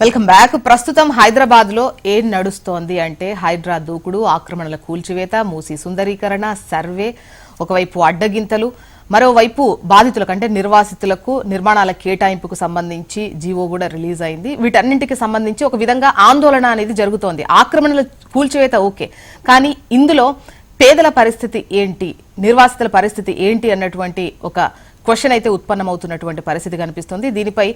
Welcome back. ప్రస్తుతం హైదరాబాద్లో ఏం నడుస్తోంది అంటే హైడ్రా దూకుడు ఆక్రమణల కూల్చివేత మూసి సుందరీకరణ సర్వే ఒకవైపు అడ్డగింతలు మరోవైపు బాధితులకు అంటే నిర్వాసితులకు నిర్మాణాల కేటాయింపుకు సంబంధించి జీవో కూడా రిలీజ్ అయింది. వీటన్నింటికి సంబంధించి ఒక విధంగా ఆందోళన అనేది జరుగుతోంది. ఆక్రమణల కూల్చివేత ఓకే కానీ ఇందులో పేదల పరిస్థితి ఏంటి నిర్వాసితుల పరిస్థితి ఏంటి అన్నటువంటి ఒక క్వశ్చన్ అయితే ఉత్పన్నమవుతున్నటువంటి పరిస్థితి కనిపిస్తుంది. దీనిపై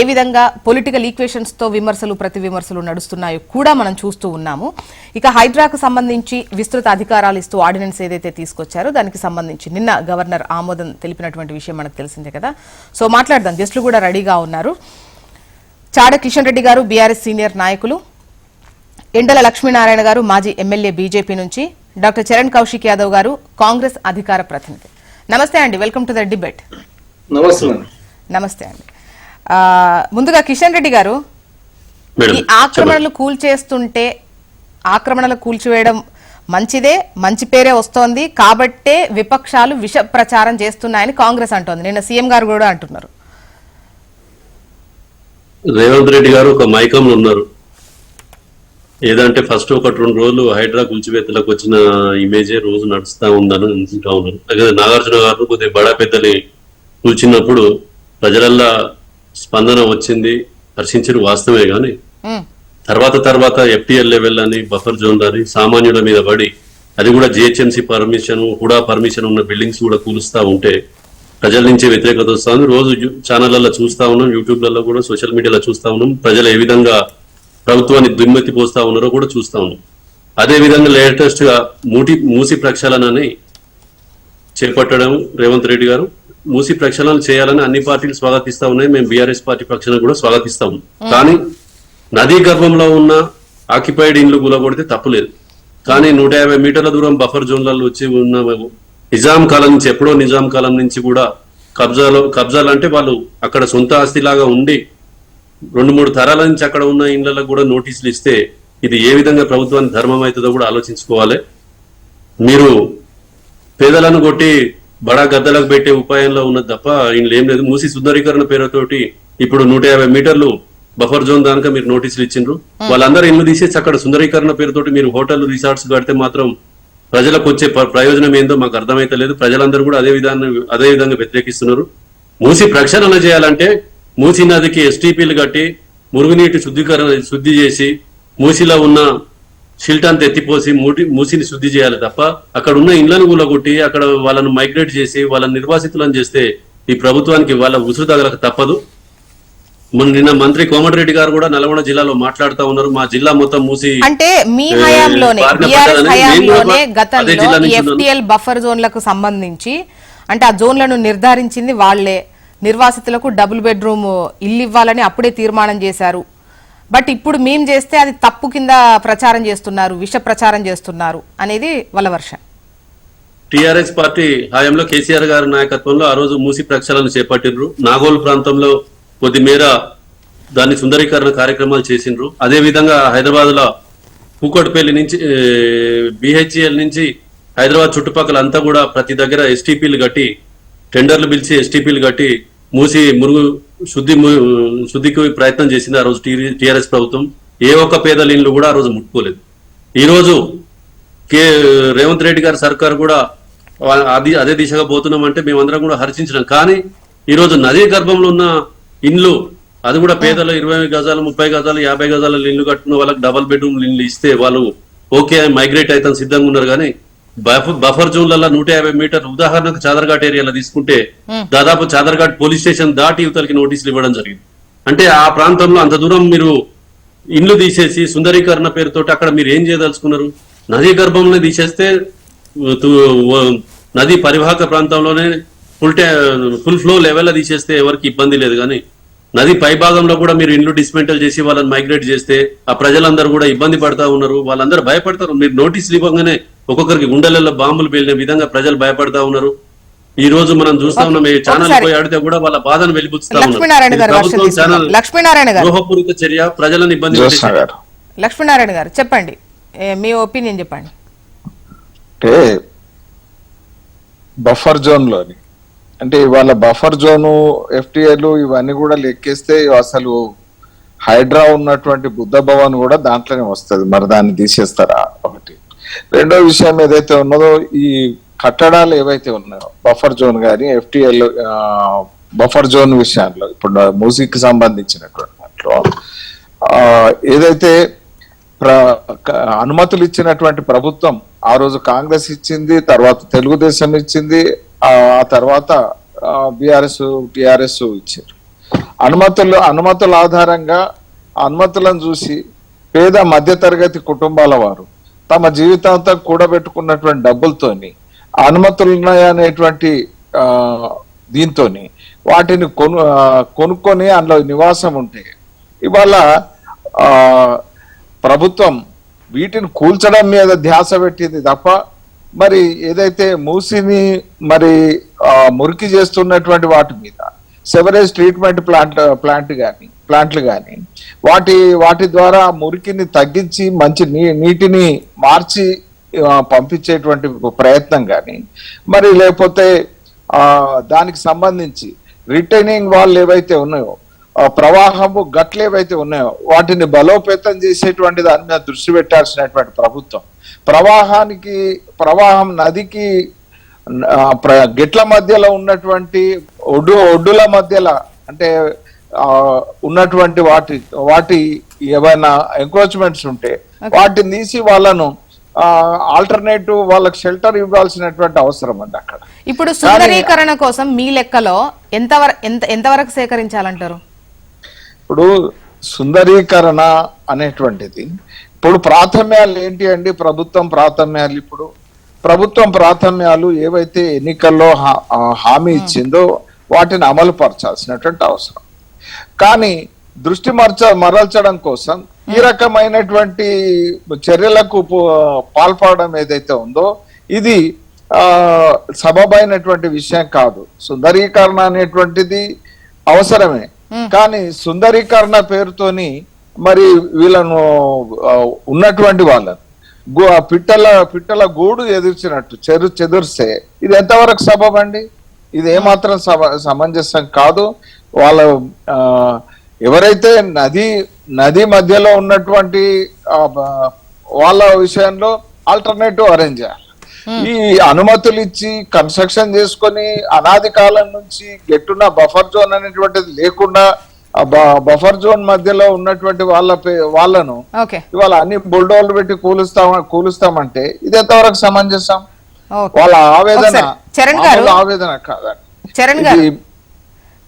ఏ విధంగా పొలిటికల్ ఈక్వేషన్స్తో విమర్శలు ప్రతి విమర్శలు నడుస్తున్నాయో కూడా మనం చూస్తూ ఉన్నాము. ఇక హైడ్రాకు సంబంధించి విస్తృత అధికారాలు ఇస్తూ ఆర్డినెన్స్ ఏదైతే తీసుకొచ్చారో దానికి సంబంధించి నిన్న గవర్నర్ ఆమోదం తెలిపినటువంటి విషయం మనకు తెలిసిందే కదా. సో మాట్లాడదాం. గెస్టులు కూడా రెడీగా ఉన్నారు. చాడ కిషన్ రెడ్డి గారు బీఆర్ఎస్ సీనియర్ నాయకులు. ఎండల లక్ష్మీనారాయణ గారు మాజీ ఎమ్మెల్యే బీజేపీ నుంచి. డాక్టర్ చరణ్ కౌశిక్ యాదవ్ గారు కాంగ్రెస్ అధికార ప్రతినిధి. నమస్తే అండి వెల్కమ్ టు ద డిబేట్. నమస్తే నమస్తే అండి. ముందుగా కిషన్ రెడ్డి గారు ఈ ఆక్రమణలు కూల్చేస్తుంటే ఆక్రమణలు కూల్చివేయడం మంచిదే మంచి పేరే వస్తోంది కాబట్టే విపక్షాలు విష ప్రచారం చేస్తున్నాయని కాంగ్రెస్ అంటోంది. నిన్న సీఎం గారు కూడా అంటున్నారు. రేవంత్ రెడ్డి గారు ఒక మైకంలో ఉన్నారు. ఏదంటే ఫస్ట్ ఒకటి రెండు రోజులు హైడ్రా కూల్చివేతలకు వచ్చిన ఇమేజే రోజు నడుస్తా ఉందని అనుకుంటా ఉన్నారు. అలాగే నాగార్జున గారు కొద్దిగా బడా పెద్దని కూల్చినప్పుడు ప్రజలల్లా స్పందన వచ్చింది హర్షించిన వాస్తవమే గాని ఉమ్, తర్వాత తర్వాత ఎఫ్టీఎల్ లెవెల్ అని బఫర్ జోన్ అని సామాన్యుల మీద పడి అది కూడా జిహెచ్ఎంసీ పర్మిషన్ కూడా పర్మిషన్ ఉన్న బిల్డింగ్స్ కూడా కూలుస్తా ఉంటే ప్రజల నుంచి వ్యతిరేకత వస్తా ఉంది రోజు ఛానళ్ళలో చూస్తా ఉన్నాం యూట్యూబ్లలో కూడా సోషల్ మీడియాలో చూస్తా ఉన్నాం. ప్రజలు ఏ విధంగా ప్రభుత్వాన్ని దుమ్మెత్తి పోస్తా ఉన్నారో కూడా చూస్తా ఉన్నాం. అదే విధంగా లేటెస్ట్గా మూటి మూసి ప్రక్షాళనని చేపట్టడం రేవంత్ రెడ్డి గారు. మూసి ప్రక్షాళన చేయాలని అన్ని పార్టీలు స్వాగతిస్తా ఉన్నాయి. మేము బీఆర్ఎస్ పార్టీ పక్షాన కూడా స్వాగతిస్తాము కానీ నదీ గర్భంలో ఉన్న ఆక్యుపైడ్ ఇండ్లు గులగొడితే తప్పులేదు. కానీ నూట యాభై మీటర్ల దూరం బఫర్ జోన్లలో వచ్చి ఉన్న నిజాం కాలం నుంచి ఎప్పుడో నిజాం కాలం నుంచి కూడా కబ్జాలో కబ్జాలు అంటే వాళ్ళు అక్కడ సొంత ఆస్తిలాగా ఉండి రెండు మూడు తరాల నుంచి అక్కడ ఉన్న ఇండ్లకు కూడా నోటీసులు ఇస్తే ఇది ఏ విధంగా ప్రభుత్వానికి ధర్మం అవుతుందో కూడా ఆలోచించుకోవాలి. మీరు పేదలను కొట్టి బడా గద్దలకు పెట్టే ఉపాయంలో ఉన్నది తప్ప ఇంట్లో ఏం లేదు. మూసి సుందరీకరణ పేరుతోటి ఇప్పుడు నూట యాభై మీటర్లు బఫర్ జోన్ దానిక మీరు నోటీసులు ఇచ్చిండ్రు. వాళ్ళందరూ ఇల్లు తీసేసి అక్కడ సుందరీకరణ పేరుతోటి మీరు హోటల్ రిసార్ట్స్ కడితే మాత్రం ప్రజలకు వచ్చే ప్ర- ప్రయోజనం ఏందో మాకు అర్థమైతలేదు. ప్రజలందరూ కూడా అదే విధానం అదే విధంగా వ్యతిరేకిస్తున్నారు. మూసి ప్రక్షాళన చేయాలంటే మూసి నదికి ఎస్టీపీలు కట్టి మురుగునీటి శుద్ధీకరణ శుద్ధి చేసి మూసిలో ఉన్న షిల్ట్ అంతా ఎత్తిపోసి మూటి మూసిని శుద్ధి చేయాలి తప్ప అక్కడ ఉన్న ఇండ్లను కూలగొట్టి అక్కడ వాళ్ళను మైగ్రేట్ చేసి వాళ్ళని నిర్వాసితులను చేస్తే ఈ ప్రభుత్వానికి వాళ్ళ ఉసురు తగలక తప్పదు. మొన్న నిన్న మంత్రి కోమటిరెడ్డి గారు కూడా నల్గొండ జిల్లాలో మాట్లాడుతూ ఉన్నారు. మా జిల్లా మొత్తం మూసి అంటే మీ హయాంలోనే హయాంలోనే గతంలో. ఎఫ్టిఎల్ బఫర్ జోన్లకు సంబంధించి అంటే ఆ జోన్లను నిర్ధారించింది వాళ్ళే నిర్వాసితులకు డబుల్ బెడ్రూమ్ ఇల్లు ఇవ్వాలని అప్పుడే తీర్మానం చేశారు. బట్ ఇప్పుడు మేం చేస్తే అది తప్పు కింద ప్రచారం చేస్తున్నారు విష ప్రచారం చేస్తున్నారు అనేది వాళ్ళ వర్ష. టిఆర్ఎస్ పార్టీ హయాంలో కేసీఆర్ గారి నాయకత్వంలో ఆ రోజు మూసి ప్రక్షాళన చేపట్టిండ్రు. నాగోల్ ప్రాంతంలో కొద్ది మేర దాన్ని సుందరీకరణ కార్యక్రమాలు చేసిండ్రు. అదే విధంగా హైదరాబాద్లో కూకట్పల్లి నుంచి బిహెచ్ఎల్ నుంచి హైదరాబాద్ చుట్టుపక్కల అంతా కూడా ప్రతి దగ్గర ఎస్టీపీలు కట్టి టెండర్లు పిలిచి ఎస్టీపీలు కట్టి మూసి మురుగు శుద్ధి శుద్ధికి ప్రయత్నం చేసింది ఆ రోజు టీఆర్ఎస్ ప్రభుత్వం ఏ ఒక్క పేదల ఇండ్లు కూడా ఆ రోజు ముట్టుకోలేదు. ఈరోజు కే రేవంత్ రెడ్డి గారి సర్కార్ కూడా అది అదే దిశగా పోతున్నాం అంటే మేమందరం కూడా హర్షించినాం. కానీ ఈరోజు నదీ గర్భంలో ఉన్న ఇండ్లు అది కూడా పేదలు ఇరవై గజాలు ముప్పై గజాలు యాభై గజాల ఇల్లు కట్టుకున్న వాళ్ళకి డబల్ బెడ్రూమ్ ఇల్లు ఇస్తే వాళ్ళు ఓకే మైగ్రేట్ అయితే సిద్ధంగా ఉన్నారు కానీ బఫర్ బఫర్ జోన్లలో నూట యాభై మీటర్ ఉదాహరణకు చాదర్ఘాట్ ఏరియాలో తీసుకుంటే దాదాపు చాదర్ఘాట్ పోలీస్ స్టేషన్ దాటి యువతలకి నోటీసులు ఇవ్వడం జరిగింది. అంటే ఆ ప్రాంతంలో అంత దూరం మీరు ఇండ్లు తీసేసి సుందరీకరణ పేరుతోటి అక్కడ మీరు ఏం చేయదలుచుకున్నారు? నదీ గర్భంలో తీసేస్తే నది పరివాహక ప్రాంతంలోనే ఫుల్ ఫుల్ ఫ్లో లెవెల్ తీసేస్తే ఎవరికి ఇబ్బంది లేదు కానీ నది పై భాగంలో కూడా మీరు ఇండ్లు డిస్మెంటల్ చేసి వాళ్ళని మైగ్రేట్ చేస్తే ఆ ప్రజలందరూ కూడా ఇబ్బంది పడతా ఉన్నారు. వాళ్ళందరూ భయపడతారు. మీరు నోటీసులు ఇవ్వగానే ఒక్కొక్కరికి గుండెలలో బాంబులు పేలిన విధంగా ప్రజలు భయపడతా ఉన్నారు. ఈ రోజు మనం చూస్తా ఉన్నాం ఈ ఛానల్. పోయి ఆడితే కూడా వాళ్ళ బాధను వెలిబుచ్చుతా ఉన్నారు. లక్ష్మీనారాయణ గారు ద్రోహపూరిత చర్య ప్రజలను ఇబ్బంది లక్ష్మీనారాయణ గారు చెప్పండి. మీ ఒపీనియన్ చెప్పండి. అంటే బఫర్ జోన్లోని అంటే ఇవాళ బఫర్ జోను ఎఫ్టిఏలు ఇవన్నీ కూడా లెక్కేస్తే అసలు హైడ్రా ఉన్నటువంటి బుద్ధ భవన్ కూడా దాంట్లోనే వస్తుంది. మరి దాన్ని తీసేస్తారా ఒకటి? రెండో విషయం ఏదైతే ఉన్నదో ఈ కట్టడాలు ఏవైతే ఉన్నాయో బఫర్ జోన్ కానీ ఎఫ్టిఎల్ బఫర్ జోన్ విషయాల్లో ఇప్పుడు మ్యూజిక్ సంబంధించినటువంటి దాంట్లో ఏదైతే అనుమతులు ఇచ్చినటువంటి ప్రభుత్వం ఆ రోజు కాంగ్రెస్ ఇచ్చింది తర్వాత తెలుగుదేశం ఇచ్చింది ఆ తర్వాత బీఆర్ఎస్ టిఆర్ఎస్ ఇచ్చారు. అనుమతులు అనుమతుల ఆధారంగా అనుమతులను చూసి పేద మధ్యతరగతి కుటుంబాల వారు తమ జీవితాంతం కూడబెట్టుకున్నటువంటి డబ్బులతోని ఆ అనుమతులు ఉన్నాయనేటువంటి దీంతోని వాటిని కొను కొనుక్కొని అందులో నివాసం ఉంటే ఇవాళ ప్రభుత్వం వీటిని కూల్చడం మీద ధ్యాస పెట్టింది తప్ప మరి ఏదైతే మూసిని మరి మురికి చేస్తున్నటువంటి వాటి మీద సెవరేజ్ ట్రీట్మెంట్ ప్లాంట్ ప్లాంట్ కానీ ప్లాంట్లు కానీ వాటి వాటి ద్వారా మురికిని తగ్గించి మంచి నీ నీటిని మార్చి పంపించేటువంటి ప్రయత్నం కానీ మరి లేకపోతే దానికి సంబంధించి రిటైనింగ్ వాళ్ళు ఏవైతే ఉన్నాయో ప్రవాహము గట్లు ఏవైతే ఉన్నాయో వాటిని బలోపేతం చేసేటువంటి దాని మీద దృష్టి పెట్టాల్సినటువంటి ప్రభుత్వం. ప్రవాహానికి ప్రవాహం నదికి గిట్ల ప్ర- మధ్యలో ఉన్నటువంటి ఒడ్డు ఒడ్డుల మధ్యలో అంటే ఉన్నటువంటి వాటి వాటి ఏవైనా ఎంక్రోచ్మెంట్స్ ఉంటే వాటిని తీసి వాళ్ళను ఆల్టర్నేటివ్ వాళ్ళకి షెల్టర్ ఇవ్వాల్సినటువంటి అవసరం అండి అక్కడ. ఇప్పుడు సుందరీకరణ కోసం మీ లెక్కలో ఎంతవరకు ఎంత ఎంతవరకు సేకరించాలంటారు? ఇప్పుడు సుందరీకరణ అనేటువంటిది ఇప్పుడు ప్రాథమ్యాలు ఏంటి అండి? ప్రభుత్వం ప్రాథమ్యాలు ఇప్పుడు. ప్రభుత్వం ప్రాథమ్యాలు ఏవైతే ఎన్నికల్లో హామీ ఇచ్చిందో వాటిని అమలు పరచాల్సినటువంటి అవసరం. కానీ దృష్టి మరచ మరల్చడం కోసం ఈ రకమైనటువంటి చర్యలకు పాల్పడడం ఏదైతే ఉందో ఇది ఆ సబబైనటువంటి విషయం కాదు. సుందరీకరణ అనేటువంటిది అవసరమే. కానీ సుందరీకరణ పేరుతోని మరి వీళ్ళను ఉన్నటువంటి వాళ్ళను పిట్టల పిట్టల గూడు ఎదిర్చినట్టు చెరు చెదుర్స్తే ఇది ఎంతవరకు సబబ్ అండి ఇది ఏమాత్రం సమ- సమంజసం కాదు. వాళ్ళ ఎవరైతే నది నది మధ్యలో ఉన్నటువంటి వాళ్ళ విషయంలో ఆల్టర్నేటివ్ అరేంజ్ చేయాలి. ఈ అనుమతులు ఇచ్చి కన్స్ట్రక్షన్ చేసుకొని అనాది కాలం నుంచి గెట్టున్న బఫర్ జోన్ అనేటువంటిది లేకుండా బఫర్ జోన్ మధ్యలో ఉన్నటువంటి వాళ్ళ వాళ్ళను ఇవాళ అన్ని బుల్డోర్లు పెట్టి కూలుస్తాం కూలుస్తామంటే ఇది ఎంతవరకు సమంజసం? వాళ్ళ ఆవేదన ఆవేదన కాదండి. చరణ్ గారు.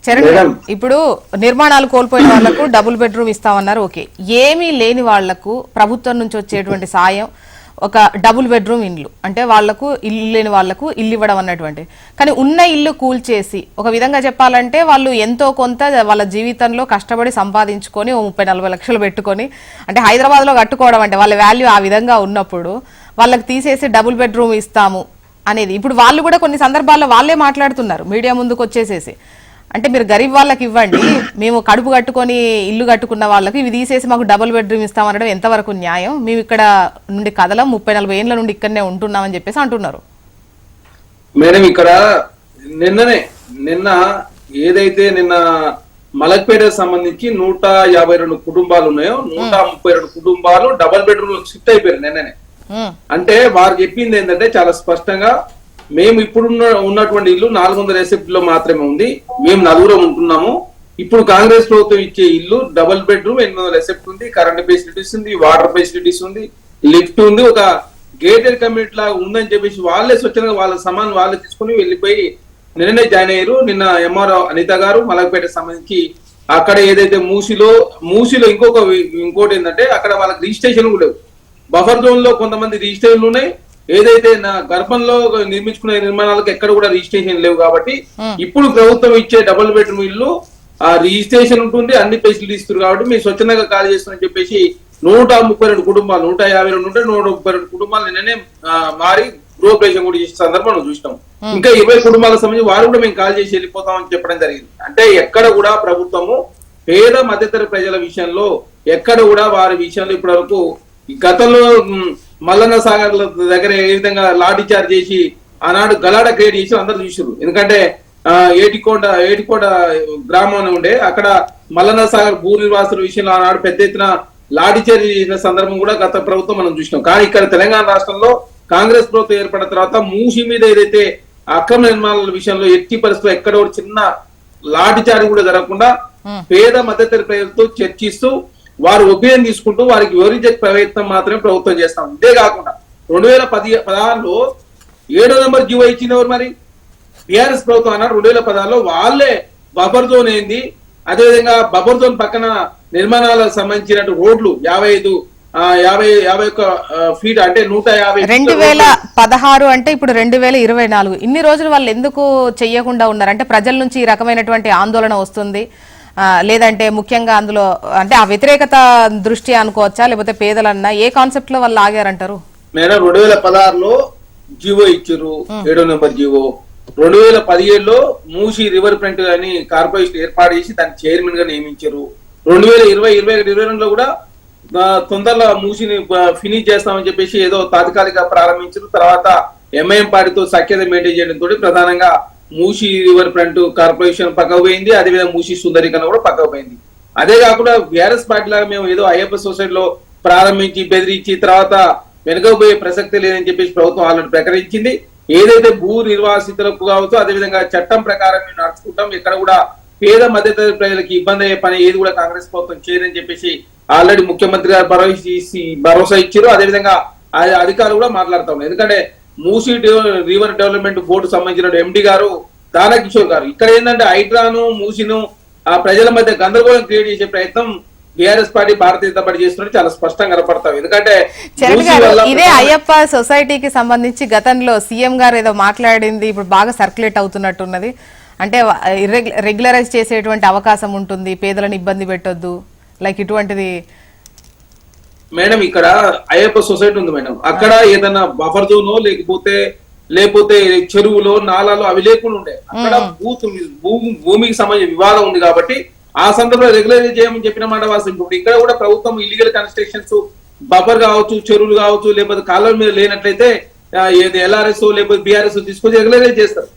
చరణ్ ఇప్పుడు నిర్మాణాలు కోల్పోయిన వాళ్ళకు డబుల్ బెడ్రూమ్ ఇస్తామన్నారు ఓకే. ఏమీ లేని వాళ్ళకు ప్రభుత్వం నుంచి వచ్చేటువంటి సాయం ఒక డబుల్ బెడ్రూమ్ ఇల్లు అంటే వాళ్ళకు ఇల్లు లేని వాళ్ళకు ఇల్లు ఇవ్వడం అన్నటువంటి కానీ ఉన్న ఇల్లు కూల్చేసి ఒక విధంగా చెప్పాలంటే వాళ్ళు ఎంతో కొంత వాళ్ళ జీవితంలో కష్టపడి సంపాదించుకొని ఓ ముప్పై నలభై లక్షలు పెట్టుకొని అంటే హైదరాబాద్లో కట్టుకోవడం అంటే వాళ్ళ వాల్యూ ఆ విధంగా ఉన్నప్పుడు వాళ్ళకి తీసేసి డబుల్ బెడ్రూమ్ ఇస్తాము అనేది. ఇప్పుడు వాళ్ళు కూడా కొన్ని సందర్భాల్లో వాళ్ళే మాట్లాడుతున్నారు మీడియా ముందుకు వచ్చేసేసి. అంటే మీరు గరీబ్ వాళ్ళకి ఇవ్వండి మేము కడుపు కట్టుకొని ఇల్లు కట్టుకున్న వాళ్ళకి ఇవి తీసేసి మాకు డబుల్ బెడ్రూమ్ ఇస్తామనడం ఎంతవరకు న్యాయం? మేము ఇక్కడ నుండి కదలం ముప్పై నలభై ఏళ్ళ నుండి ఇక్కడనే ఉంటున్నామని చెప్పేసి అంటున్నారు. మేడం ఇక్కడ నిన్ననే నిన్న ఏదైతే నిన్న మలక్పేటకు సంబంధించి నూట యాభై రెండు కుటుంబాలు ఉన్నాయో నూట ముప్పై రెండు కుటుంబాలు డబల్ బెడ్రూమ్ షిఫ్ట్ అయిపోయారు నిన్ననే. అంటే వారు చెప్పింది ఏంటంటే చాలా స్పష్టంగా మేము ఇప్పుడున్న ఉన్నటువంటి ఇల్లు నాలుగు వందల ఎసెప్ట్ మాత్రమే ఉంది. మేము నలుగురం ఉంటున్నాము. ఇప్పుడు కాంగ్రెస్ ప్రభుత్వం ఇచ్చే ఇల్లు డబుల్ బెడ్రూమ్ ఎనిమిది వందల ఎసెప్ట్ ఉంది. కరెంట్ ఫెసిలిటీస్ ఉంది వాటర్ ఫెసిలిటీస్ ఉంది లిఫ్ట్ ఉంది. ఒక గేటెడ్ కమ్యూనిటీ లాగా ఉందని చెప్పేసి వాళ్ళే స్వచ్ఛంగా వాళ్ళ సమాన్ వాళ్ళే తీసుకుని వెళ్ళిపోయి నిన్ననే జాయిన్ అయ్యారు. నిన్న ఎంఆర్ అనిత గారు మలకపేట సంబంధించి అక్కడ ఏదైతే మూసిలో మూసిలో ఇంకొక ఇంకోటి ఏంటంటే అక్కడ వాళ్ళకి రిజిస్ట్రేషన్ కూడా లేవు. బఫర్ జోన్లో కొంతమంది రిజిస్ట్రేషన్లు ఉన్నాయి. ఏదైతే నా గర్భంలో నిర్మించుకునే నిర్మాణాలకు ఎక్కడ కూడా రిజిస్ట్రేషన్ లేవు కాబట్టి ఇప్పుడు ప్రభుత్వం ఇచ్చే డబుల్ బెడ్రూమ్ ఇల్లు ఆ రిజిస్ట్రేషన్ ఉంటుంది అన్ని ఫెసిలిటీస్ ఇస్తారు కాబట్టి మీరు స్వచ్ఛందంగా ఖాళీ చేస్తారని చెప్పేసి నూట ముప్పై రెండు కుటుంబాలు నూట యాభై రెండు ఉంటే నూట ముప్పై రెండు కుటుంబాలు నిన్ననే మారి గృహప్రవేశం కూడా చేసే సందర్భం చూసినాం. ఇంకా ఇరవై కుటుంబాలకు సంబంధించి వారు కూడా మేము కాల్ చేసి వెళ్ళిపోతామని చెప్పడం జరిగింది. అంటే ఎక్కడ కూడా ప్రభుత్వము పేద మధ్యతర ప్రజల విషయంలో ఎక్కడ కూడా వారి విషయంలో ఇప్పటి వరకు గతంలో మల్లన్న సాగర్ దగ్గర ఏ విధంగా లాఠీ చార్జ్ చేసి ఆనాడు గలాడ క్రియేట్ చేసి అందరూ చూసారు ఎందుకంటే ఏటికోట ఏటికోట గ్రామం ఉండే అక్కడ మల్లన్న సాగర్ భూ నిర్వాసుల విషయంలో ఆనాడు పెద్ద ఎత్తున లాఠీచార్జీ చేసిన సందర్భం కూడా గత ప్రభుత్వం మనం చూసినాం. కానీ ఇక్కడ తెలంగాణ రాష్ట్రంలో కాంగ్రెస్ ప్రభుత్వం ఏర్పడిన తర్వాత మూసి మీద ఏదైతే అక్రమ నిర్మాణాల విషయంలో ఎట్టి పరిస్థితుల్లో ఎక్కడ చిన్న లాఠీచార్జి కూడా జరగకుండా పేద మధ్యతరగతి ప్రజలతో చర్చిస్తూ వారు ఒపీనియన్ తీసుకుంటూ వారికి వివరించే ప్రయత్నం మాత్రమే ప్రభుత్వం చేస్తాం. ఇదే కాకుండా రెండు వేల పది పదహారులో ఏడో నెంబర్ జీవో ఇచ్చింది ఎవరు మరి? టిఆర్ఎస్ ప్రభుత్వం అన్నారు రెండు వేల పదహారులో వాళ్ళే బఫర్ జోన్ ఏంది? అదేవిధంగా బఫర్ జోన్ పక్కన నిర్మాణాలకు సంబంధించిన రోడ్లు యాభై ఐదు యాభై యాభై ఒక్క ఫీట్ అంటే నూట యాభై రెండు వేల. పదహారు అంటే ఇప్పుడు రెండు వేల ఇరవై నాలుగు. ఇన్ని రోజులు వాళ్ళు ఎందుకు చెయ్యకుండా ఉన్నారు? అంటే ప్రజల నుంచి ఈ రకమైనటువంటి ఆందోళన వస్తుంది. లేదంటే ముఖ్యంగా అందులో అంటే ఆ వ్యతిరేకత దృష్టి అనుకోవచ్చా? లేకపోతే పేదలన్నా? ఏ కాన్సెప్ట్లో వాళ్ళు ఆగారంటారు? మేడం రెండు వేల పదహారులో జీవో ఇచ్చారు. ఏడో నెంబర్ జీవో. రెండు వేల పదిహేడులో మూసి రివర్ ఫ్రంట్ అని కార్పొరేషన్ ఏర్పాటు చేసి దాని చైర్మన్గా నియమించారు. రెండు వేల ఇరవై ఇరవై ఒకటి ఇరవై రెండులో కూడా తొందరలో మూసిని ఫినిష్ చేస్తామని చెప్పేసి ఏదో తాత్కాలిక ప్రారంభించారు. తర్వాత ఎంఐఎం పార్టీతో సఖ్యత మెయింటైన్ చేయడం తోటి ప్రధానంగా మూసి రివర్ ఫ్రంట్ కార్పొరేషన్ పక్కకు పోయింది అదేవిధంగా మూసి సుందరీకరణ కూడా పక్కకు పోయింది అదే కాకుండా బీఆర్ఎస్ పార్టీ లాగా మేము ఏదో అయ్యప్ప సొసైటీలో ప్రారంభించి బెదిరించి తర్వాత వెనుకపోయే ప్రసక్తి లేదని చెప్పేసి ప్రభుత్వం ఆల్రెడీ ప్రకటించింది. ఏదైతే భూ నిర్వాసితులకు కావచ్చు అదేవిధంగా చట్టం ప్రకారం మేము నడుచుకుంటాం. ఇక్కడ కూడా పేద మధ్యతరగతి ప్రజలకు ఇబ్బంది అయ్యే పని ఏది కూడా కాంగ్రెస్ ప్రభుత్వం చేయదని చెప్పేసి ఆల్రెడీ ముఖ్యమంత్రి గారు భరోసా భరోసా ఇచ్చారు. అదేవిధంగా అధికారులు కూడా మాట్లాడుతా ఉన్నారు. ఎందుకంటే మూసీ రివర్ డెవలప్మెంట్ బోర్డు సంబంధించిన ఎండి గారు దానకిషోర్ గారు. ఇక్కడ ఏంటంటే హైడ్రాను మూసిను ఆ ప్రజల మధ్య గందరగోళం క్రియేట్ చేసే ప్రయత్నం BRS party Bharatiya Janata party చేస్తున్నట్టు చాలా స్పష్టంగా కనపడతాం. ఎందుకంటే ఇదే అయ్యప్ప సొసైటీకి సంబంధించి గతంలో సీఎం గారు ఏదో మాట్లాడింది ఇప్పుడు బాగా సర్క్యులేట్ అవుతున్నట్టున్నది. అంటే రెగ్యులరైజ్ చేసేటువంటి అవకాశం ఉంటుంది పేదలను ఇబ్బంది పెట్టొద్దు. లైక్ ఇటువంటిది మేడం ఇక్కడ అయ్యప్ప సొసైటీ ఉంది మేడం. అక్కడ ఏదైనా బఫర్ జోనో లేకపోతే లేకపోతే చెరువులో నాలాలో అవి లేకుండా ఉండే. అక్కడ భూమి భూమికి సంబంధించిన వివాదం ఉంది కాబట్టి ఆ సందర్భంలో రెగ్యులరైజ్ చేయమని చెప్పిన మాట వాస్తవం. ఇప్పుడు ఇక్కడ కూడా ప్రభుత్వం ఇల్లీగల్ కన్స్ట్రక్షన్స్ బఫర్ కావచ్చు చెరువులు కావచ్చు లేకపోతే కాలువల మీద లేనట్లయితే ఏది ఎల్ఆర్ఎస్ లేకపోతే బీఆర్ఎస్ తీసుకొచ్చి రెగ్యులరైజ్ చేస్తారు.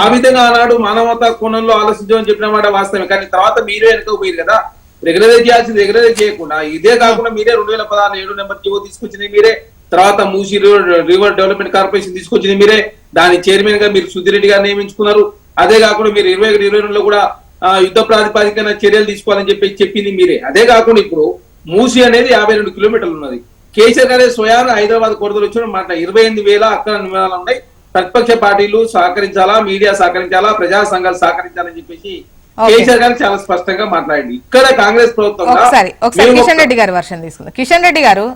ఆ విధంగా ఆనాడు మానవతా కోణంలో ఆలోచించమని చెప్పిన మాట వాస్తవమే. కానీ తర్వాత మీరే వెనక పోయారు కదా. రెగ్యులరైజ్ చేయాల్సింది రెగ్యులరైజ్ చేయకుండా. ఇదే కాకుండా మీరే రెండు వేల పదహారు ఏడు నెంబర్ జీవో తీసుకొచ్చింది మీరే. తర్వాత Musi river river development corporation తీసుకొచ్చింది మీరే. దాని చైర్మన్గా మీరు సుధిరెడ్డి గారు నియమించుకున్నారు. అదే కాకుండా మీరు ఇరవై ఒకటి ఇరవై రెండులో కూడా యుద్ధ ప్రాతిపాదికన చర్యలు తీసుకోవాలని చెప్పి చెప్పింది మీరే. అదే కాకుండా ఇప్పుడు మూసి అనేది యాభై రెండు కిలోమీటర్లు ఉన్నది. కేసీఆర్ గారే స్వయాన హైదరాబాద్ కొరతలు వచ్చిన మాట. ఇరవై ఎనిమిది వేల అక్కడ నిమిషాలు ఉన్నాయి. ప్రతిపక్ష పార్టీలు సహకరించాలా మీడియా సహకరించాలా ప్రజా సంఘాలు సహకరించాలని చెప్పేసి కేసీఆర్ గారు చాలా స్పష్టంగా మాట్లాడింది ఇక్కడ కాంగ్రెస్ ప్రభుత్వం ఒకసారి ఒకసారి కిషన్ రెడ్డి గారి వర్షన్ తీసుకుందాం. కిషన్ రెడ్డి గారు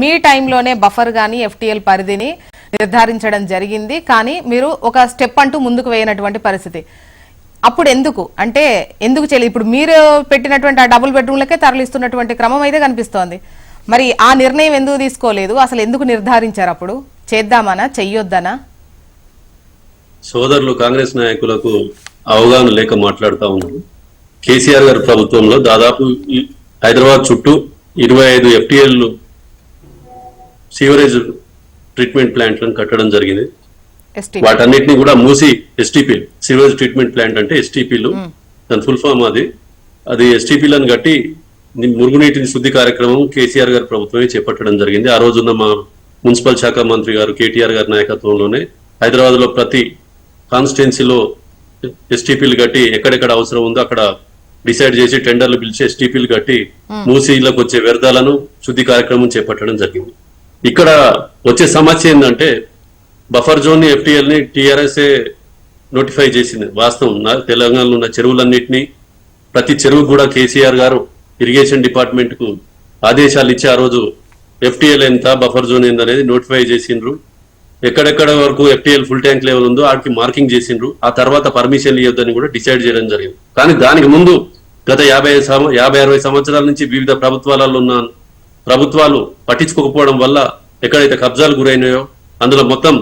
మీ టైంలోనే బఫర్ గాని ఎఫ్టీఎల్ పరిధిని నిర్ధారించడం జరిగింది. కానీ మీరు ఒక స్టెప్ అంటూ ముందుకు వేయనటువంటి పరిస్థితి. అప్పుడు ఎందుకు? అంటే ఎందుకు చేయలేదు? ఇప్పుడు మీరు పెట్టినటువంటి ఆ డబుల్ బెడ్రూమ్లకే తరలిస్తున్నటువంటి క్రమం అయితే కనిపిస్తోంది. మరి ఆ నిర్ణయం ఎందుకు తీసుకోలేదు? అసలు ఎందుకు నిర్ధారించారు అప్పుడు? చేద్దామనా? చెయ్యొద్దనా? సోదరులు కాంగ్రెస్ నాయకులకు అవగాహన లేక మాట్లాడుతా ఉన్నారు. కేసీఆర్ గారి ప్రభుత్వంలో దాదాపు హైదరాబాద్ చుట్టూ ఇరవై ఐదు ఎఫ్టీఎల్ సీవరేజ్ ట్రీట్మెంట్ ప్లాంట్లను కట్టడం జరిగింది. వాటన్నిటిని కూడా Musi STP sewerage treatment plant అంటే ఎస్టీపీలు. దాని ఫుల్ ఫామ్ అది. అది ఎస్టీపీలను కట్టి మురుగునీటిని శుద్ధి కార్యక్రమం కేసీఆర్ గారి ప్రభుత్వమే చేపట్టడం జరిగింది. ఆ రోజున్న మా మున్సిపల్ శాఖ మంత్రి గారు కేటీఆర్ గారి నాయకత్వంలోనే హైదరాబాద్లో ప్రతి కాన్స్టిట్యున్సీలో ఎస్టీపీలు కట్టి ఎక్కడెక్కడ అవసరం ఉందో అక్కడ డిసైడ్ చేసి టెండర్లు పిలిచి ఎస్టీపీలు కట్టి మూసీలకు వచ్చే వ్యర్థాలను శుద్ధి కార్యక్రమం చేపట్టడం జరిగింది. ఇక్కడ వచ్చే సమస్య ఏంటంటే బఫర్ జోన్ ఎఫ్టీఎల్ని టిఆర్ఎస్ఏ నోటిఫై చేసింది. వాస్తవం. నా- తెలంగాణలో ఉన్న చెరువులన్నింటినీ ప్రతి చెరువు కూడా కేసీఆర్ గారు ఇరిగేషన్ డిపార్ట్మెంట్కు ఆదేశాలు ఇచ్చి ఆ రోజు ఎఫ్టీఎల్ ఎంత బఫర్ జోన్ ఎంత అనేది నోటిఫై చేసిండ్రు. ఎక్కడెక్కడ వరకు ఎఫ్టీఎల్ ఫుల్ ట్యాంక్ లెవెల్ ఉందో వాటికి మార్కింగ్ చేసిండ్రు. ఆ తర్వాత పర్మిషన్ ఇవ్వద్దని కూడా డిసైడ్ చేయడం జరిగింది. కానీ దానికి ముందు గత యాభై యాభై అరవై సంవత్సరాల నుంచి వివిధ ప్రభుత్వాలలో ఉన్న ప్రభుత్వాలు పట్టించుకోకపోవడం వల్ల ఎక్కడైతే కబ్జాలు గురైనాయో అందులో మొత్తం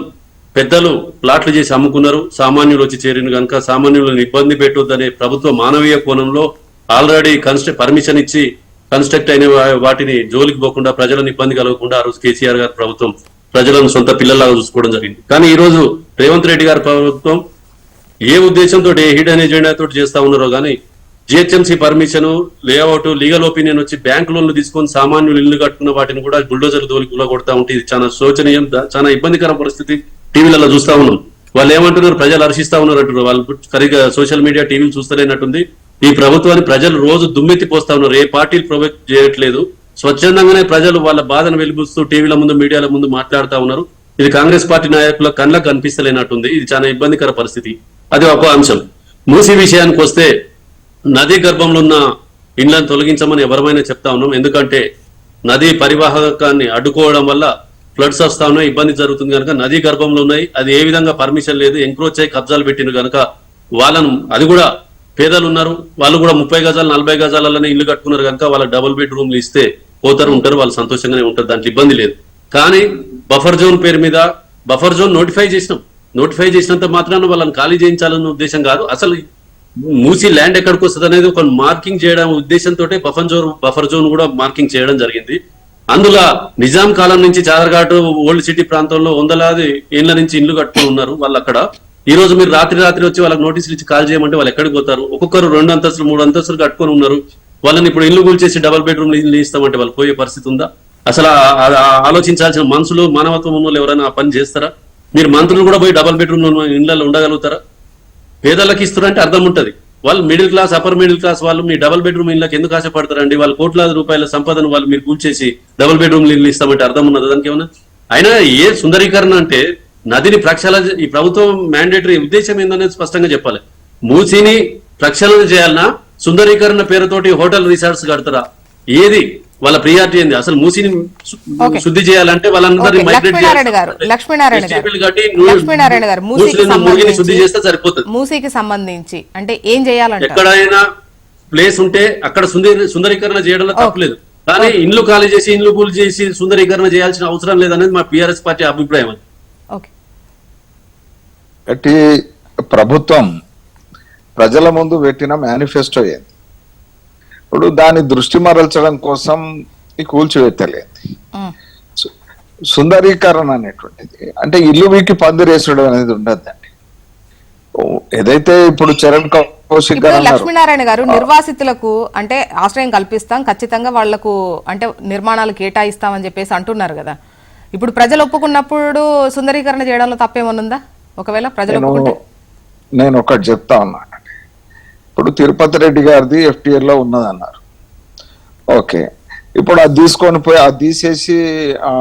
పెద్దలు ప్లాట్లు చేసి అమ్ముకున్నారు. సామాన్యులు వచ్చి చేరిన కనుక సామాన్యులను ఇబ్బంది పెట్టొద్దనే ప్రభుత్వ మానవీయ కోణంలో ఆల్రెడీ కన్స్ట్రక్ట్ పర్మిషన్ ఇచ్చి కన్స్ట్రక్ట్ అయిన వాటిని జోలికి పోకుండా ప్రజలను ఇబ్బంది కలగకుండా ఆ రోజు కేసీఆర్ గారి ప్రభుత్వం ప్రజలను సొంత పిల్లల్లాగా చూసుకోవడం జరిగింది. కానీ ఈ రోజు రేవంత్ రెడ్డి గారి ప్రభుత్వం ఏ ఉద్దేశంతో ఏ హిడెన్ ఎజెండా తోటి చేస్తా ఉన్నారో కానీ GHMC permission layout legal opinion వచ్చి బ్యాంక్ లోన్లు తీసుకొని సామాన్యులు ఇల్లు కట్టుకున్న వాటిని కూడా బుల్డోజర్ తోలి కొడతా ఉంటే ఇది చాలా శోచనీయం చాలా ఇబ్బందికర పరిస్థితి టీవీలలో చూస్తా ఉన్నాం. వాళ్ళు ఏమంటున్నారు? ప్రజలు హర్షిస్తా ఉన్నారు అంటున్నారు. వాళ్ళు సరిగ్గా సోషల్ మీడియా టీవీలు చూస్తలేనట్టుంది. ఈ ప్రభుత్వాన్ని ప్రజలు రోజు దుమ్మెత్తి పోస్తా ఉన్నారు. ఏ పార్టీలు ప్రొవైడ్ చేయట్లేదు. స్వచ్ఛందంగానే ప్రజలు వాళ్ళ బాధను వెలిబుస్తూ టీవీల ముందు మీడియాల ముందు మాట్లాడుతూ ఉన్నారు. ఇది కాంగ్రెస్ పార్టీ నాయకుల కళ్ళకు కనిపిస్తలేనట్టుంది. ఇది చాలా ఇబ్బందికర పరిస్థితి. అది ఒక అంశం. మూసి విషయానికి వస్తే నదీ గర్భంలో ఉన్న ఇండ్లను తొలగించమని ఎవరమైనా చెప్తా ఉన్నాం. ఎందుకంటే నదీ పరివాహకాన్ని అడ్డుకోవడం వల్ల ఫ్లడ్స్ వస్తా ఉన్నాయి ఇబ్బంది జరుగుతుంది కనుక నదీ గర్భంలో ఉన్నాయి. అది ఏ విధంగా పర్మిషన్ లేదు. ఎంక్రోచ్ అయి కబ్జాలు పెట్టిన కనుక వాళ్ళను అది కూడా పేదలు ఉన్నారు. వాళ్ళు కూడా ముప్పై గజాలు నలభై గజాలలోనే ఇల్లు కట్టుకున్నారు కనుక వాళ్ళ డబుల్ బెడ్రూమ్లు ఇస్తే పోతారు ఉంటారు వాళ్ళు సంతోషంగానే ఉంటారు దాంట్లో ఇబ్బంది లేదు. కానీ బఫర్ జోన్ పేరు మీద బఫర్ జోన్ నోటిఫై చేసినాం. నోటిఫై చేసినంత మాత్రాన వాళ్ళని ఖాళీ చేయించాలన్న ఉద్దేశం కాదు. అసలు మూసి ల్యాండ్ ఎక్కడికి వస్తుంది అనేది ఒక మార్కింగ్ చేయడం ఉద్దేశంతో బఫర్ జోన్ బఫర్ జోన్ కూడా మార్కింగ్ చేయడం జరిగింది. అందులో నిజాం కాలం నుంచి చాదర్ఘాట్ ఓల్డ్ సిటీ ప్రాంతంలో వందలాది ఏళ్ళ నుంచి ఇల్లు కట్టుకుని ఉన్నారు వాళ్ళు అక్కడ. ఈ రోజు మీరు రాత్రి రాత్రి వచ్చి వాళ్ళకి నోటీసులు ఇచ్చి కాల్ చేయమంటే వాళ్ళు ఎక్కడికి పోతారు? ఒక్కొక్కరు రెండు అంతస్తులు మూడు అంతస్తులు కట్టుకొని ఉన్నారు. వాళ్ళని ఇప్పుడు ఇల్లు కూల్చేసి డబల్ బెడ్రూమ్ ఇస్తామంటే వాళ్ళు పోయే పరిస్థితి ఉందా? అసలు ఆలోచించాల్సిన మనుషులు మానవత్వం ఉన్న ఎవరైనా ఆ పని చేస్తారా? మీరు మంత్రులు కూడా పోయి డబల్ బెడ్రూమ్ ఇళ్ళలో ఉండగలుగుతారా? పేదలకు ఇస్తారంటే అర్థం ఉంటది. వాళ్ళు middle class upper middle class వాళ్ళు మీ డబల్ బెడ్రూమ్ ఇళ్ళకి ఎందుకు ఆశపడతారండి? వాళ్ళు కోట్లాది రూపాయల సంపదను వాళ్ళు మీరు కూల్చేసి డబుల్ బెడ్రూమ్ ఇల్లు ఇస్తామంటే అర్థం ఉన్నది దానికి ఏమన్నా? అయినా ఏ సుందరీకరణ అంటే నదిని ప్రక్షాళన ఈ ప్రభుత్వం మ్యాండేటరీ ఉద్దేశం ఏందనేది స్పష్టంగా చెప్పాలి. మూసిని ప్రక్షాళన చేయాలన్నా సుందరీకరణ పేరుతోటి హోటల్ రిసార్ట్స్ కడతారా? ఏది? వాళ్ళ ప్రియారిటీ ఏంది? అసలు మూసిని. శుద్ధి చేయాలంటే వాళ్ళందరినీ Okay, migrate లక్ష్మీనారాయణ గారు, చేయాల్సి లక్ష్మీనారాయణ గారు. STP లు కట్టి నువ్వు- లక్ష్మీనారాయణ గారు, మూసీకి మూసిని మురిగిని శుద్ధి చేస్తే సరిపోతుంది. మూసీకి సంబంధించి అంటే ఏం చేయాలంటారు? ఎక్కడైనా ప్లేస్ ఉంటే అక్కడ సుందరీ సుందరీకరణ చేయడంలో తప్పలేదు. కానీ ఇండ్లు ఖాళీ చేసి ఇండ్లు కూలి చేసి సుందరీకరణ చేయాల్సిన అవసరం లేదనేది మా పిఆర్ఎస్ పార్టీ అభిప్రాయం అది. ప్రభుత్వం ప్రజల ముందు పెట్టిన మేనిఫెస్టో ఏంది? ఇప్పుడు దాని దృష్టి మరల్చడం కోసం కూల్చివేత్తలేదు సుందరీకరణ అనేటువంటిది. అంటే ఇల్లు వీకి పందిరేసడం అనేది ఉండదండి ఏదైతే ఇప్పుడు చరణ్ లక్ష్మీనారాయణ గారు నిర్వాసితులకు అంటే ఆశ్రయం కల్పిస్తాం ఖచ్చితంగా వాళ్ళకు అంటే నిర్మాణాలు కేటాయిస్తామని చెప్పేసి అంటున్నారు కదా. ఇప్పుడు ప్రజలు ఒప్పుకున్నప్పుడు సుందరీకరణ చేయడంలో తప్పేమనుందా ఒకవేళ ప్రజలు నేను ఒకటి చెప్తా ఉన్నాను ఇప్పుడు తిరుపతి రెడ్డి గారిది FTL లో ఉన్నదన్నారు. ఓకే. ఇప్పుడు అది తీసుకొని పోయి అది తీసేసి ఆ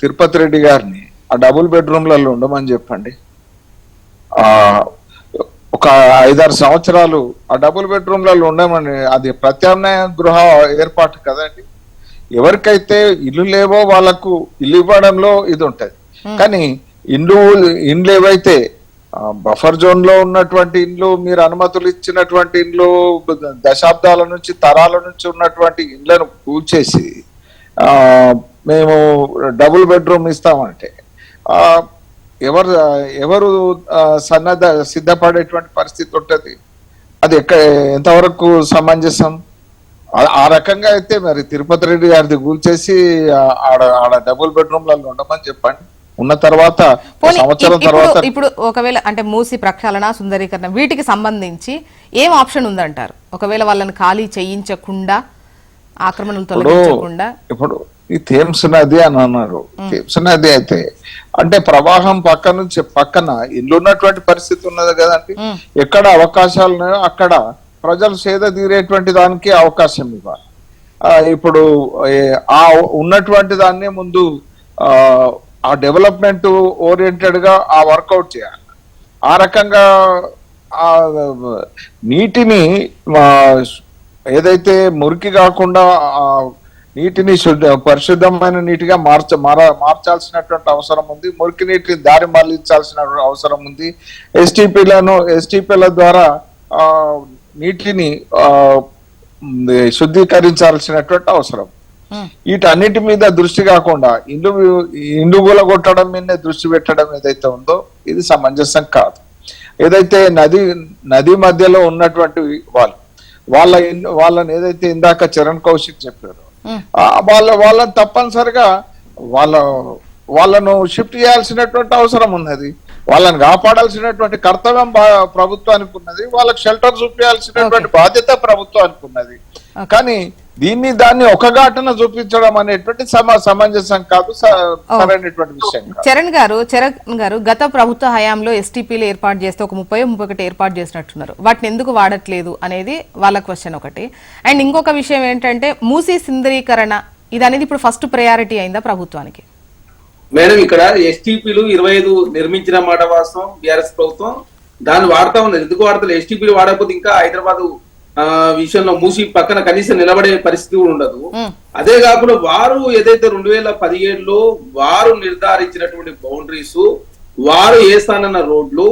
తిరుపతి రెడ్డి గారిని ఆ డబుల్ బెడ్రూమ్లలో ఉండమని చెప్పండి. ఆ ఒక ఐదారు సంవత్సరాలు ఆ డబుల్ బెడ్రూమ్లలో ఉండమని అది ప్రత్యామ్నాయ గృహ ఏర్పాటు కదండి. ఎవరికైతే ఇల్లు లేవో వాళ్ళకు ఇల్లు ఇవ్వడంలో ఇది ఉంటది. కానీ ఇండ్లు ఇండ్లు ఏవైతే బఫర్ జోన్లో ఉన్నటువంటి ఇండ్లు మీరు అనుమతులు ఇచ్చినటువంటి ఇండ్లు దశాబ్దాల నుంచి తరాల నుంచి ఉన్నటువంటి ఇండ్లను కూల్చేసి ఆ మేము డబుల్ బెడ్రూమ్ ఇస్తామంటే ఆ ఎవరు ఎవరు సన్నద్ధ సిద్ధపడేటువంటి పరిస్థితి ఉంటుంది? అది ఎక్కడ ఎంతవరకు సమంజసం? ఆ- రకంగా అయితే మరి తిరుపతి రెడ్డి గారిది కూల్చేసి ఆడ ఆడ డబుల్ బెడ్రూమ్లలో ఉండమని చెప్పండి. ఉన్న తర్వాత సంవత్సరం తర్వాత ఇప్పుడు ఒకవేళ అంటే మూసి ప్రక్షాళన సుందరీకరణ వీటికి సంబంధించి ఏం ఆప్షన్ ఉందంటారు? ఒకవేళ వాళ్ళని ఖాళీ చేయించకుండా ఆక్రమణలు ఇప్పుడు తొలగించకుండా? ఇప్పుడు ఈ థేమ్స్ నది అని అన్నారు. థేమ్స్ నది అయితే అంటే ప్రవాహం పక్క నుంచి పక్కన ఇల్లు ఉన్నటువంటి పరిస్థితి ఉన్నది కదండి. ఎక్కడ అవకాశాలు ఉన్నాయో అక్కడ ప్రజలు సేద తీరేటువంటి దానికి అవకాశం ఇవ్వాలి. ఇప్పుడు ఆ ఉన్నటువంటి దాన్ని ముందు ఆ, డెవలప్మెంట్ ఓరియంటెడ్గా ఆ వర్కౌట్ చేయాలి. ఆ రకంగా నీటిని ఏదైతే మురికి కాకుండా నీటిని పరిశుద్ధమైన నీటిగా మార్చ మార మార్చాల్సినటువంటి అవసరం ఉంది. మురికి నీటిని దారి మళ్ళించాల్సిన అవసరం ఉంది. ఎస్టీపీలను ఎస్టీపీల ద్వారా నీటిని శుద్ధీకరించాల్సినటువంటి అవసరం. వీటన్నిటి మీద దృష్టి కాకుండా ఇండ్లు ఇండ్లు కూలగొట్టడం మీదనే దృష్టి పెట్టడం ఏదైతే ఉందో ఇది సమంజసం కాదు. ఏదైతే నది నది మధ్యలో ఉన్నటువంటి వాళ్ళు వాళ్ళ వాళ్ళని ఏదైతే ఇందాక చరణ్ కౌశిక్ చెప్పారు వాళ్ళ వాళ్ళని తప్పనిసరిగా వాళ్ళ వాళ్ళను షిఫ్ట్ చేయాల్సినటువంటి అవసరం ఉన్నది. వాళ్ళని కాపాడాల్సినటువంటి కర్తవ్యం ప్రభుత్వానికి ఉన్నది. వాళ్ళకి షెల్టర్ చూపించాల్సినటువంటి బాధ్యత ప్రభుత్వానికి ఉన్నది. కానీ దీన్ని దాన్ని ఒక ఘాటన చూపించడం అనేటువంటి సమ సమంజసం కాదు సరైనటువంటి విషయం చరణ్ గారు చరణ్ గారు గత ప్రభుత్వ హయాంలో ఎస్టీపీలు ఏర్పాటు చేస్తే ఒక ముప్పై ముప్పై ఒకటి ఏర్పాటు చేసినట్టున్నారు. వాటిని ఎందుకు వాడట్లేదు అనేది వాళ్ళ క్వశ్చన్ ఒకటి. అండ్ ఇంకొక విషయం ఏంటంటే మూసీ సిందరీకరణ ఇది అనేది ఇప్పుడు ఫస్ట్ ప్రయారిటీ అయిందా ప్రభుత్వానికి? మేడం ఇక్కడ ఎస్టీపీలు ఇరవై ఐదు నిర్మించిన మాట వాస్తవం బీఆర్ఎస్ ప్రభుత్వం. దాన్ని వాడతా ఉన్నది ఎందుకు వాడతారు ఎస్టీపీలు వాడకపోతే ఇంకా హైదరాబాద్ విషయంలో మూసి పక్కన కనీసం నిలబడే పరిస్థితి కూడా ఉండదు. అదే కాకుండా వారు ఏదైతే రెండు వేల పదిహేడులో వారు నిర్ధారించినటువంటి బౌండరీస్ వారు వేస్తానన్న రోడ్లు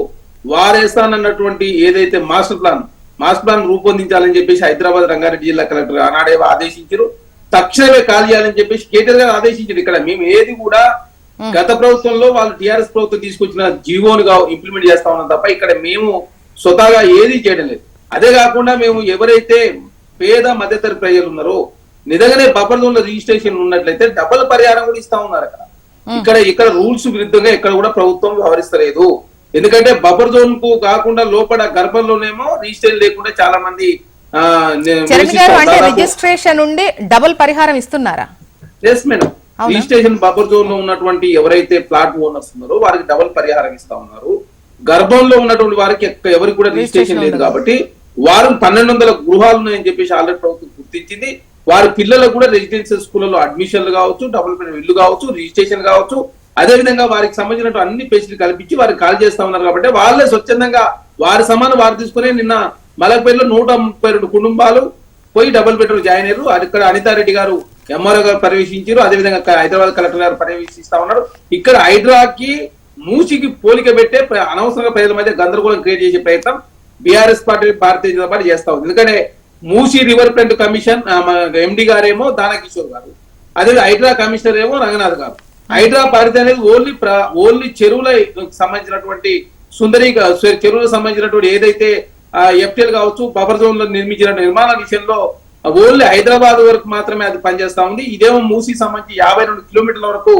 వారు వేస్తానన్నటువంటి ఏదైతే మాస్టర్ ప్లాన్ మాస్టర్ ప్లాన్ రూపొందించాలని చెప్పేసి హైదరాబాద్ రంగారెడ్డి జిల్లా కలెక్టర్ ఆనాడే ఆదేశించారు. తక్షణమే ఖాళీ చేయాలని చెప్పేసి కేటీఆర్ గారు ఆదేశించారు. ఇక్కడ మేము ఏది కూడా గత ప్రభుత్వంలో వాళ్ళు టిఆర్ఎస్ ప్రభుత్వం తీసుకొచ్చిన జీవోనుగా ఇంప్లిమెంట్ చేస్తా ఉన్నాం తప్ప ఇక్కడ మేము స్వతహాగా ఏది చేయడం లేదు. అదే కాకుండా మేము ఎవరైతే పేద మధ్యతరగతి ప్రజలు ఉన్నారో నిజంగానే బఫర్ జోన్లో రిజిస్ట్రేషన్ ఉన్నట్లయితే డబుల్ పరిహారం కూడా ఇస్తా ఉన్నారు అక్కడ. ఇక్కడ ఇక్కడ రూల్స్ విరుద్ధంగా ఇక్కడ కూడా ప్రభుత్వం వ్యవహరిస్తలేదు. ఎందుకంటే బఫర్ జోన్కు కాకుండా లోపల గర్భంలోనేమో రిజిస్ట్రేషన్ లేకుండా చాలా మంది రిజిస్ట్రేషన్ ఉండి డబుల్ పరిహారం ఇస్తున్నారా? Yes madam? రిజిస్ట్రేషన్ బఫర్ జోన్లో ఉన్నటువంటి ఎవరైతే ప్లాట్ ఓనర్స్ ఉన్నారో వారికి డబుల్ పరిహారం ఇస్తా ఉన్నారు. గర్భంలో ఉన్నటువంటి వారికి ఎక్క- ఎవరికి కూడా రిజిస్ట్రేషన్ లేదు కాబట్టి వారం పన్నెండు వందల గృహాలు ఉన్నాయని చెప్పేసి ఆల్రెడీ ప్రభుత్వం గుర్తించింది. వారి పిల్లలకు కూడా రెసిడెన్షియల్ స్కూళ్ళలో అడ్మిషన్లు కావచ్చు డబుల్ బెడ్రూమ్ ఇల్లు కావచ్చు రిజిస్ట్రేషన్ కావచ్చు. అదే విధంగా వారికి సంబంధించిన అన్ని ఫెసిలిటీ కల్పించి వారికి కాల్ చేస్తా ఉన్నారు కాబట్టి వాళ్ళే స్వచ్ఛందంగా వారి సమానం వారు తీసుకుని నిన్న మలకపేటలో నూట ముప్పై రెండు కుటుంబాలు పోయి డబుల్ బెడ్రూమ్ జాయిన్ అయ్యారు. ఇక్కడ అనితారెడ్డి గారు ఎంఆర్ఓ గారు పర్యవేశించారు అదేవిధంగా హైదరాబాద్ కలెక్టర్ గారు పర్యవేశిస్తా ఉన్నారు. ఇక్కడ హైడ్రాకి మూసికి పోలిక పెట్టే అనవసరంగా ప్రజల మధ్య గందరగోళం క్రియేట్ చేసే ప్రయత్నం BRS party Bharatiya Janata party చేస్తా ఉంది. ఎందుకంటే Musi river front commission MD గారేమో దానకిషోర్ గారు. అదే హైడ్రా కమిషనర్ ఏమో రంగనాథ్ గారు. హైడ్రా పరిధి అనేది ఓన్లీ ప్ర- ఓన్లీ చెరువులకు సంబంధించినటువంటి సుందరి చెరువులకు సంబంధించినటువంటి ఏదైతే ఎఫ్టీఎల్ కావచ్చు బఫర్ జోన్లో నిర్మించిన నిర్మాణ విషయంలో ఓన్లీ హైదరాబాద్ వరకు మాత్రమే అది పనిచేస్తా ఉంది. ఇదేమో మూసి సంబంధించి యాభై రెండు కిలోమీటర్ల వరకు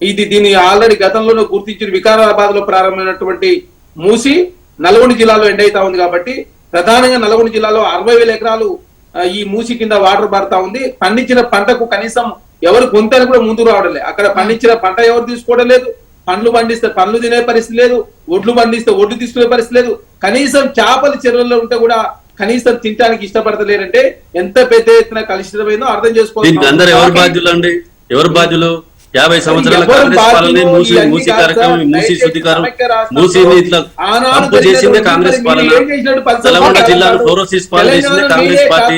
ఇది దీన్ని ఆల్రెడీ గతంలోనే గుర్తించిన వికారాబాద్లో ప్రారంభమైనటువంటి మూసి నల్గొండ జిల్లాలో ఎండ్ అవుతా ఉంది కాబట్టి ప్రధానంగా నల్గొండ జిల్లాలో అరవై వేల ఎకరాలు ఈ మూసి కింద వాటర్ పడతా ఉంది. పండించిన పంటకు కనీసం ఎవరు కొంతని కూడా ముందు రావడం లేదు అక్కడ పండించిన పంట ఎవరు తీసుకోవడం లేదు. పండ్లు పండిస్తే పండ్లు తినే పరిస్థితి లేదు. ఒడ్లు పండిస్తే ఒడ్లు తీసుకునే పరిస్థితి లేదు. కనీసం చేపలు చెరువుల్లో ఉంటే కూడా కనీసం తినడానికి ఇష్టపడతలేరంటే ఎంత పెద్ద ఎత్తున కలుషితమైందో అర్థం ఎవరు చేసుకోవాలి బాధ్యులు అండి ఎవరు బాధ్యులు? యాభై సంవత్సరాల కాంగ్రెస్ పాలన? మూసి మూసి కార్యక్రమం. మూసి శుద్ధికారం మూసిని ఇట్లా అప్పు చేసిందే కాంగ్రెస్ పాలన సంవత్సరాలు జిల్లాను కాదు. ఫ్లోరోసిస్ పాలన చేసిందే కాంగ్రెస్ పార్టీ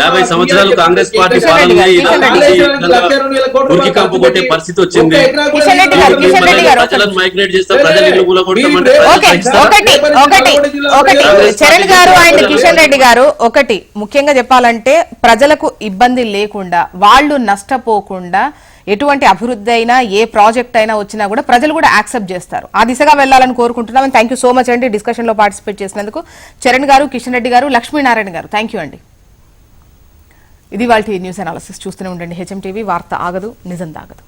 యాభై సంవత్సరాలు. కాంగ్రెస్ పార్టీ పాలన ఉరికి కంపు కొట్టే పరిస్థితి వచ్చింది ప్రజలను మైగ్రేట్ చేస్తే ప్రజలు ఇల్లు చరణ్ గారు అండ్ కిషన్ రెడ్డి గారు ఒకటి ముఖ్యంగా చెప్పాలంటే ప్రజలకు ఇబ్బంది లేకుండా వాళ్ళు నష్టపోకుండా ఎటువంటి అభివృద్ధి అయినా ఏ ప్రాజెక్ట్ అయినా వచ్చినా కూడా ప్రజలు కూడా యాక్సెప్ట్ చేస్తారు. ఆ దిశగా వెళ్ళాలని కోరుకుంటున్నాం. థ్యాంక్ యూ సో మచ్ అండి డిస్కషన్లో పార్టిసిపేట్ చేసినందుకు. చరణ్ గారు కిషన్ రెడ్డి గారు లక్ష్మీనారాయణ గారు. థ్యాంక్ యూ అండి. ఇది వాళ్ళ న్యూస్ అనాలిసిస్ చూస్తూనే ఉండండి. హెచ్ఎం టీవీ వార్త ఆగదు నిజం దాగదు